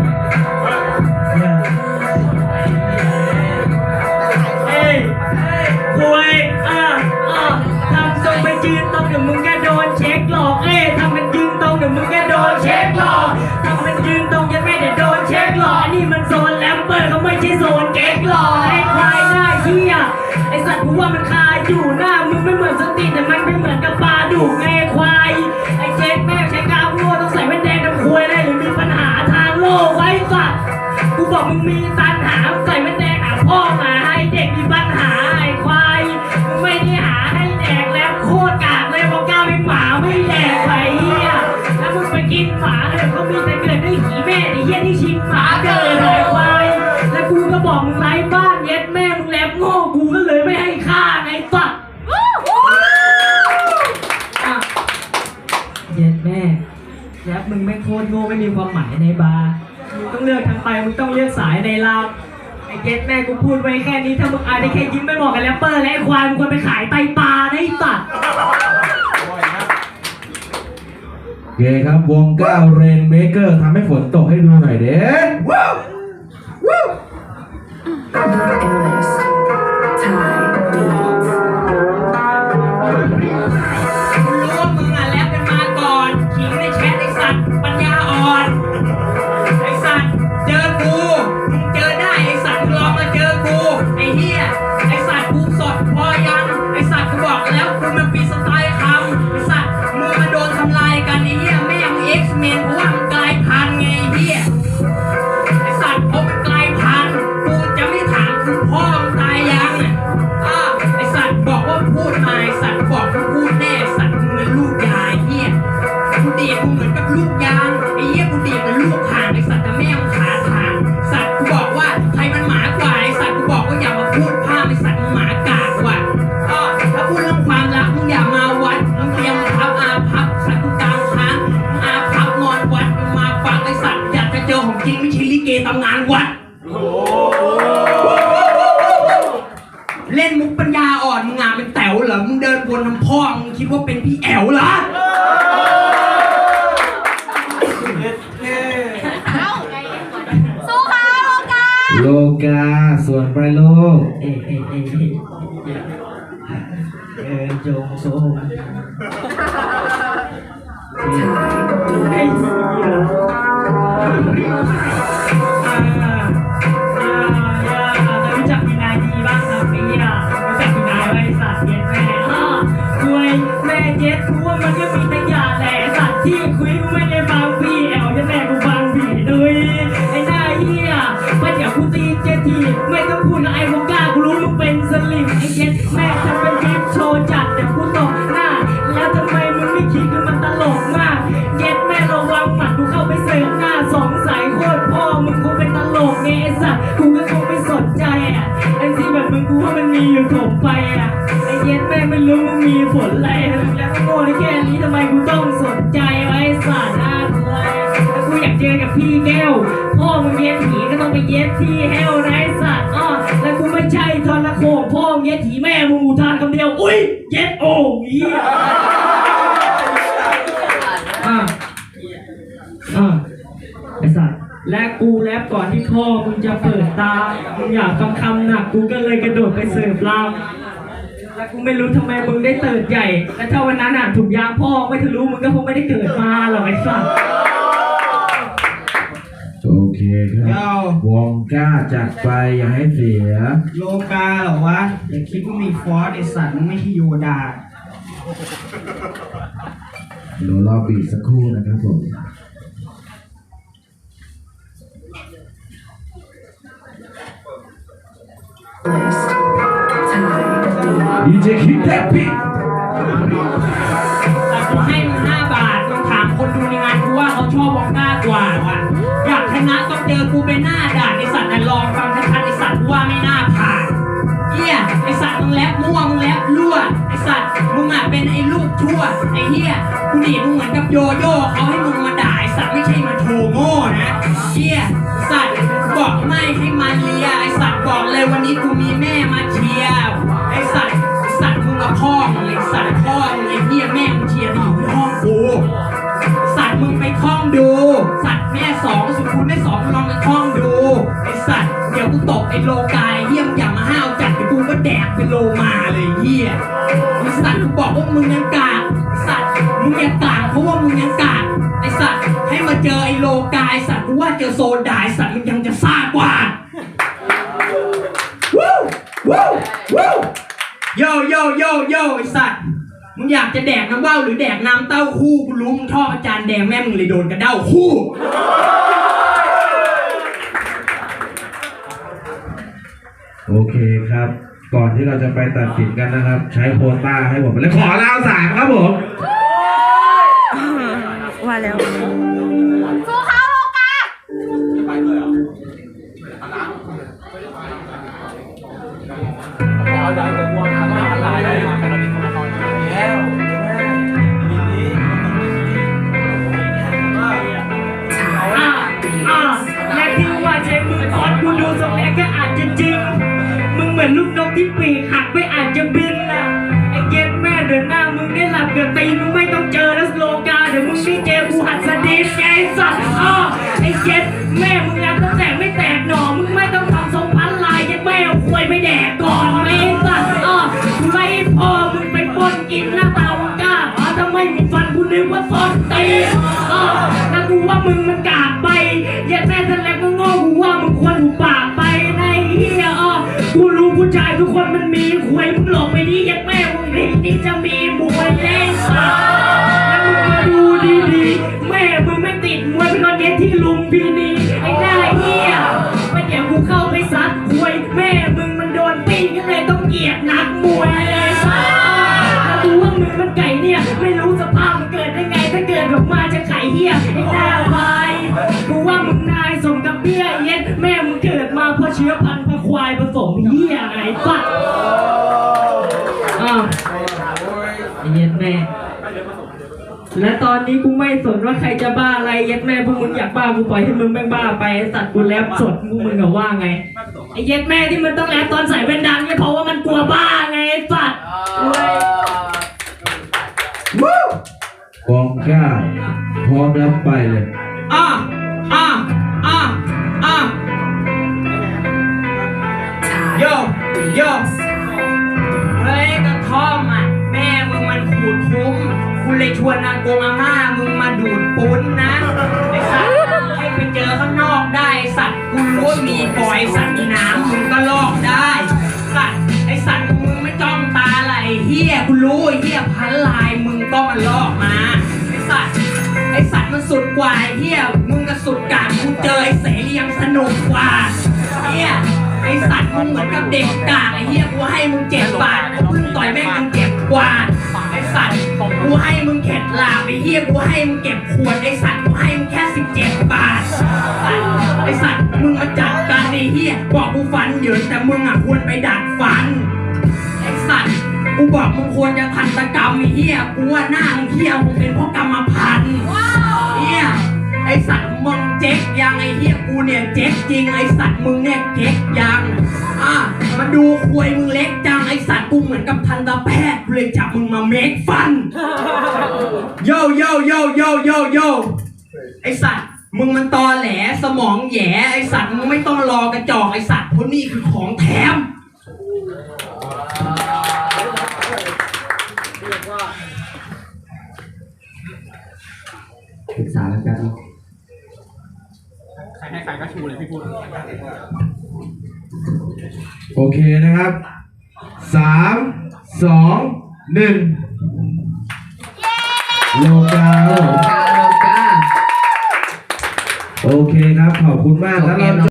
เรปมึงไม่โคตรโง่ไม่มีความหมายในบาร์มึงต้องเลือกทางไปมึงต้องเลือกสายในลาวไอ้เย็ดแม่กูพูดไว้แค่นี้ถ้ามึงอายได้แค่ยิ้มไม่บอกกับแรปเปอร์และไอ้ควายมึงควรไปขายไตปลานะไอ้สัตว์โอเคครับวงก้าวเรนเมเกอร์ทำให้ฝนตกให้ดูหน่อยเด้ว้าวว้าว มึงเดินวนน้ำพ่อมึงคิดว่าเป็นพี่แอ๋วเหรอสู้ค่ะโลกาโลกาส่วนไปโลกเอ้ยเอ้ยเอ้ยเอ้ยเออจงโซ แม่เย็ดกูว่ามันก็มีแต่หยาแหละสัตว์ที่คุยกูไม่ได้ฟังพี่แอลจะแม่กูฟังผีดุยไอ้หน้าเหี้ยมาเดี๋ยวกูตีเจ็ดทีไม่ต้องพูดนะไอ้พวกกล้ากูรู้มึงเป็นสลิมไอ้เย็ดแม่จะ พี่แก้ว พ่อมึงเย็ดผีก็ต้องไปเย็ดที่แห้วนะไอ้สัสอ้อแล้วกูไม่ใช่ทรโขงพ่อมึงเย็ดผีแม่มึงอุทานคำเดียว อุ้ย เย็ดโอ้ยอะอะไอสัตว์และกูแลบก่อนที่พ่อมึงจะเปิดตา มึงอยากฟังคำหนักกูก็เลยกระโดดไปเสิร์ฟลาและกูไม่รู้ทำไมมึงได้เติดใหญ่ และถ้าวันนั้นอะถูกยางพ่อไม่ทะลุมึงก็คงไม่ได้เกิดมาหรอกไอ้สัตว์ โอเคครับวงก้าจัดไปอย่าให้เสีย โลกาเหรอวะอย่าคิดว่ามีฟอสไอสัตว์มันไม่ใช่โยดา เดี๋ยวรอบีบสักครู่นะครับผม Endless Thai beats. ดีเกูเป็นหน้าด่าไอสัตว์น่ะลองฟังชัดๆไอสัตว์ว่าไม่น่าผ่านเฮียไอสัตว์มึงแลบมั่วมึงแลบรั่วไอสัตว์มึงอะเป็นไอลูกชั่วไอเฮียกูหนีมึงเหมือนกับโยโย่เขาให้มึงมาด่าไอสัตว์ไม่ใช่มาโชว์โง่นะเฮียไอสัตว์บอกไม่ให้มาเลียไอสัตว์บอกเลยวันนี้กูมีแม่มาเชียร์ไอสัตว์ไอสัตว์มึงกับพ่อมึงไอสัตว์พ่อมึงไอเฮียแม่มึงเชียร์ มาเจอไอโลกายสัตว์กูว่าเจอโซดาไอสัตว์มันยังจะซ่ากว่าวู้วู้วู้โยโยโยโยไอสัตว์มึงอยากจะแดกน้ำว่าวหรือแดกน้ำเต้าหู้กูรู้มึงชอบอาจารย์แดงแม่มึงเลยโดนกระเด้าคู่โอเคครับ ก่อนที่เราจะไปตัดสินกันนะครับ ใช้โควต้าให้ผมเลยขอลาวสามครับผม ว่าแล้ว และที่ว่าใช้มือคอนกูดูทรงแล้วก็อาจจะจริง มึงเหมือนลูกนกที่ปีก มีฟันกูนึกว่าซ่อนตีนอ้อถ้ากูว่ามึงมันกากไปยันแม่ทันแล้วก็โง่กูว่ามึงควรถูปากไปในเฮียอ้อกูรู้ผู้ชายทุกคนมันมีควยมึงหลงไปดิยันแม่มึงนี่นี่จะมีมวยเล่นสัตว์แล้วมึงมาดูดีๆแม่มึงไม่ติดมวยเป็นคนเดียที่ลุมพินีไอ้หน้าเฮียไม่เดี๋ยวกูเข้าไปซัดควยแม่มึงมันโดนปีก็เลยต้องเกลียดนักมวย เฮียไอ้หน้าพายกูว่ามึงนายสมกับเบี้ยเย็ดแม่มึงเกิดมาเพราะเชื้อพันธุ์พระควายผสมเฮียไงสัตว์อ้าวไอ้เย็ดแม่ และตอนนี้กูไม่สนว่าใครจะบ้าอะไรเย็ดแม่พวกมึงอยากบ้ากูปล่อยให้มึงแม่งบ้าไปไอ้สัตว์กูแลบสดพวกมึงก็ว่าไงไอ้เย็ดแม่ที่มันต้องแลบตอนใส่แว่นดำเนี่ยเพราะว่ามันกลัวบ้าไงไอ้สัตว์เว้ยกองเก้า พร้อมแล้วไปเลยอะอะอะอะโยโยเฮ้ยกระท่อมอะแม่มึงมันขูดคุ้มกูเลยชวนอากงอาม่ามึงมาดูดปุ้นนะไอ้สัตว์ให้ไปเจอข้างนอกได้ไอสัตว์กูรู้ว่ามีปล่อยสัตว์มีน้ำมึงก็ลอกได้ สัตว์ไอ้สัตว์มึงไม่จ้องตาอะไรเฮียกูรู้เฮียพันลายมึงก็มาลอก กว่าไอ้เฮียมึงก็สุดกาดกูเจอไอเสรียังสนุกกว่าเฮียไอ้สัตว์มึงเหมือนกับเด็กกากไอ้เฮียกูให้มึงเจ็ดบาทกูเพิ่งต่อยแม่งมึงเจ็บกว่าไอ้สัตว์กูให้มึงเข็ดหลาบไอ้เฮียกูให้มึงเก็บขวดไอ้สัตว์กูให้มึงแค่สิบเจ็ดบาทไอ้สัตว์มึงมาจัดการไอ้เฮียบอกกูฟันเหยินแต่มึงอะควรไปดัดฟันไอ้สัตว์กูบอกมึงควรจะทันตกรรมไอ้เหี้ยกูว่าหน้ามึงเหี้ยมึงเป็นเพราะกรรมพันธุ์ อสัตว์มึงเจ๊กยังไอเหี้ยกูเนี่ยเจ๊กจริงไอสัตว์มึงเนี่ยเจ๊กยังอะมาดูควยมึงเล็กจังไอสัตว์กูเหมือนกับทันตแพทย์กูเลยจับมึงมาเมคฟันโยโยโยโยโยโยไอสัตว์มึงมันตอแหลสมองแหย่ไอสัตว์มึงไม่ต้องรอกระจอกไอสัตว์เพราะนี่คือของแถมศึกษาแล้วกัน ใครให้ใครก็ชูเลยพี่พูดโอเคนะครับสามสองหนึ่งโลกาโลกาโอเคครับ ขอบคุณมากแล้วเรา